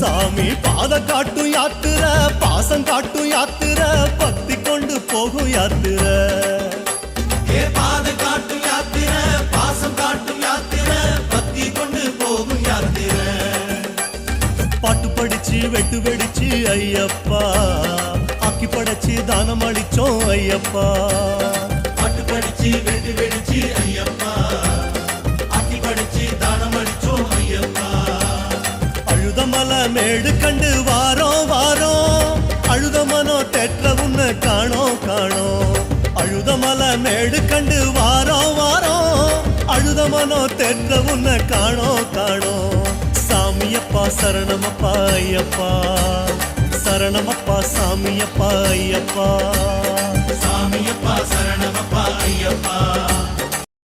சாமி பாத காட்டும் யாத்திர பாசம் காட்டும் யாத்திர பக்தி கொண்டு போகும் யாத்திர. பாத காட்டும் யாத்திர பாசம் காட்டும் யாத்திர பக்தி கொண்டு போகும் யாத்திர. பாட்டு படிச்சு வெட்டு வெடிச்சு ஐயப்பா. ஆக்கி படைச்சு தானம் அளிச்சோம் ஐயப்பா. மல மேடு கண்டு வாரோ வாரோ அழுத மனோ தெற்ற உன்னை காணோ அழுத மல மேடு கண்டு வாரோ வாரோ அழுத மனோ தெற்ற உன்னை காணோ காணோ சாமியப்பா சரணமப்பா ஐயப்பா. சரணமப்பா சாமியப்பா ஐயப்பா.